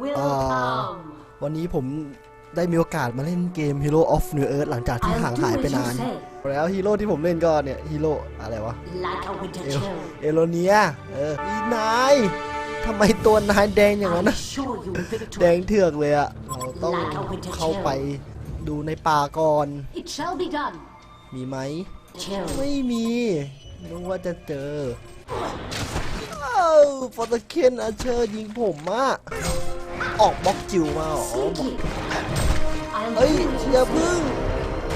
will Ah. come. วันนี้ผมได้มีโอกาสมาเล่นเกม Hero of New Earth หลังจากที่ I'll ห่าง do หายไป as you นาน say, แล้วฮีโร่ที่ผมเล่นก็เนี่ยฮีโร่อะไรวะ like a winter เอล chill. เอโลเนีย เอออีนายทำไมตัวนายแดงอย่างนั้น I นะ assure you แดง victory. เถือกเลยอะเราต้องเข้าไปดูในป่าก่อน It shall be done. มีไหม Chill. ไม่มีนึกว่าจะเจออ้าวฟอร์ตเคนอาเชอร์ยิงผมอะ ออกบล็อกจิ๋วมาเหรอ Sneaky. I'll เอ้ยอย่าพึ่ง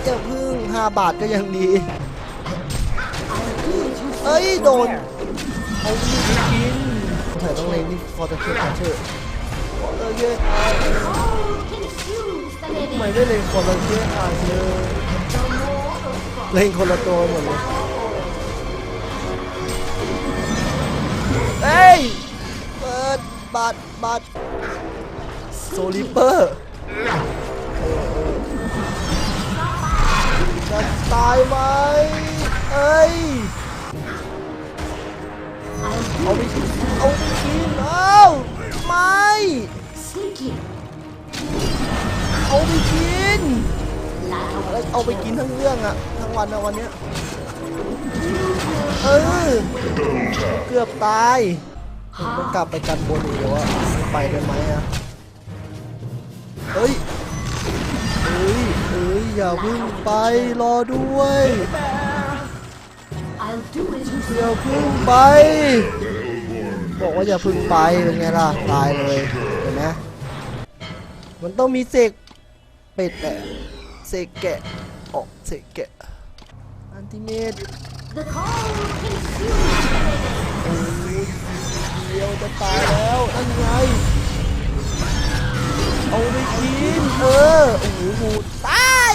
อย่าพึ่งห้าบาทก็ยังดีเอ้ยโดนเอามีดไปกินเธอต้องเล่นนี่ฟอร์ตเคนอเชอร์ฟอร์ตเคน Oh, confuse the ทำไม living. ได้เล่นฟอร์ตเคนอาเชอร์ The more of เล่นคนละตัวหมดเลยเอ้ยเปิดบัตรบัตร ซลิเปอร์จะตายไหมเอ้ย เอาไป as you say. เอาไปกินเอาไม่เอาไปกินแล้วเอาไปกินทั้งเรื่องอะทั้งวันอะวันเนี้ยเออเกือบตายผมต้องกลับไปกันบนอีกแล้วอะไปได้ไหมอะ เฮ้ยเฮ้ยเฮ้ยอย่าเพึ่งไปรอด้วย I'll do as you อย่า say. เพึ่งไป บอกว่าอย่าเพึ่งไปเป็นไงล่ะตายเลยเห็นไหมมันต้องมีเสกเป็ดแหละเสกแกะออกเสกแกะอันติเมต The call confuse the living. เดียวจะตายแล้วนั่นไง เอาไปกินเออโอ้โหตาย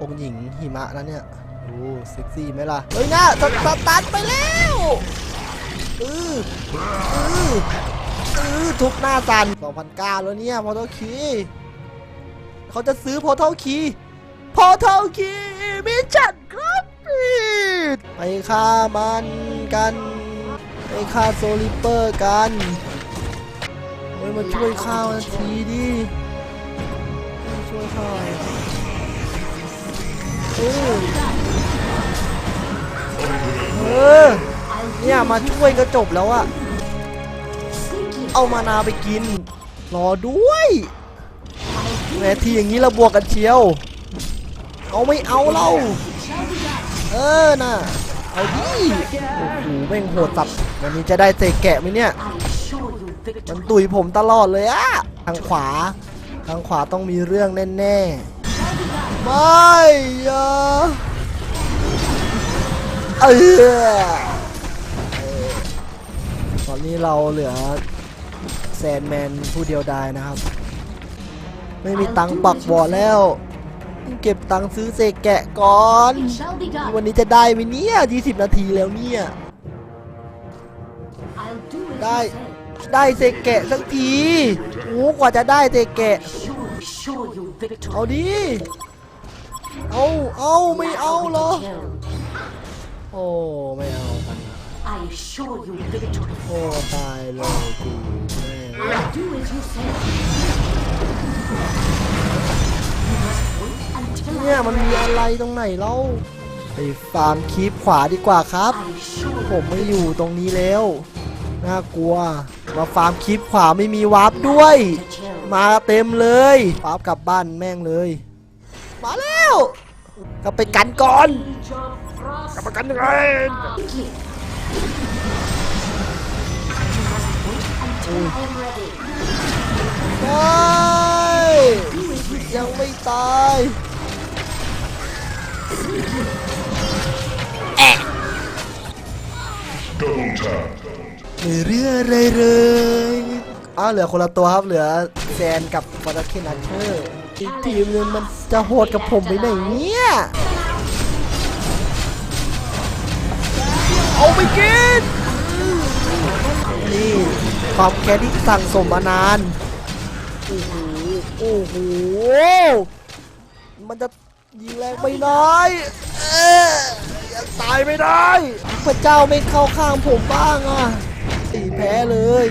องหญิงหิมะนะเนี่ยดูเซ็กซี่ไหมล่ะเฮ้ยนะสตาร์ตันไปแล้วเออเออเออทุกหน้าสัน2,009แล้วเนี่ยพอเท่าคีเขาจะซื้อพอเท่าคีพอเท่าคีมิชชั่นครับไปฆ่ามันกันไปฆ่าโซลิเปอร์กัน ยมาช่วยข้าวนาทีดิช่วยข้าวเออเออเนี่ยมาช่วยก็จบแล้วอะเอามานาไปกิน รอด้วยแหมทีอย่างนี้เราบวกกันเชียว เอาไม่เอาเรา เออน่ะ เอาดิโอ้โหแม่งโหดสับวันนี้จะได้เตะแกะไหมเนี่ย มันตุยผมตลอดเลยอะทางขวา ทางขวาต้องมีเรื่องแน่ๆ ไม่อย่าเออตอนนี้เราเหลือแซนแมนผู้เดียวดายนะครับ ไม่มีตังค์ปักบอดแล้ว เก็บตังค์ซื้อเศษแกะก่อน วันนี้จะได้ไหมเนี่ย 20 นาทีแล้วเนี่ย ได้ ได้เศษแกะสักทีโอ้กว่าจะได้เศษแกะเอาดิเอาเอาไม่เอาเหรอโอ้ไม่เอากันโอ้ตายเลยกูแม่เนี่ยมันมีอะไรตรงไหนเล่าไปฟาร์มคีปขวาดีกว่าครับ ผมไม่อยู่ตรงนี้แล้ว น่ากลัว มาฟาร์มคีปขวาไม่มีวาร์ปด้วย มาเต็มเลยวาร์ปกลับบ้านแม่งเลย มาแล้วกลับไปกันก่อนกลับไปกันยังไงยังไม่ตาย ม่เรื่องอะไรเลยอ้าวเหลือคนละตัวครับเหลือแซนกับฟอร์ดเคนนันเชอร์อีกทีมนึงมันจะโหดกับผมไปไหนเนี่ยเอาไปกินนี่ความแค้นที่สั่งสมมานานโอ้โหโอ้โหมันจะยิงแรงไปไหนเอ้ยยังตายไม่ได้พระเจ้าไม่เข้าข้างผมบ้างอะ สี่แพ้เลย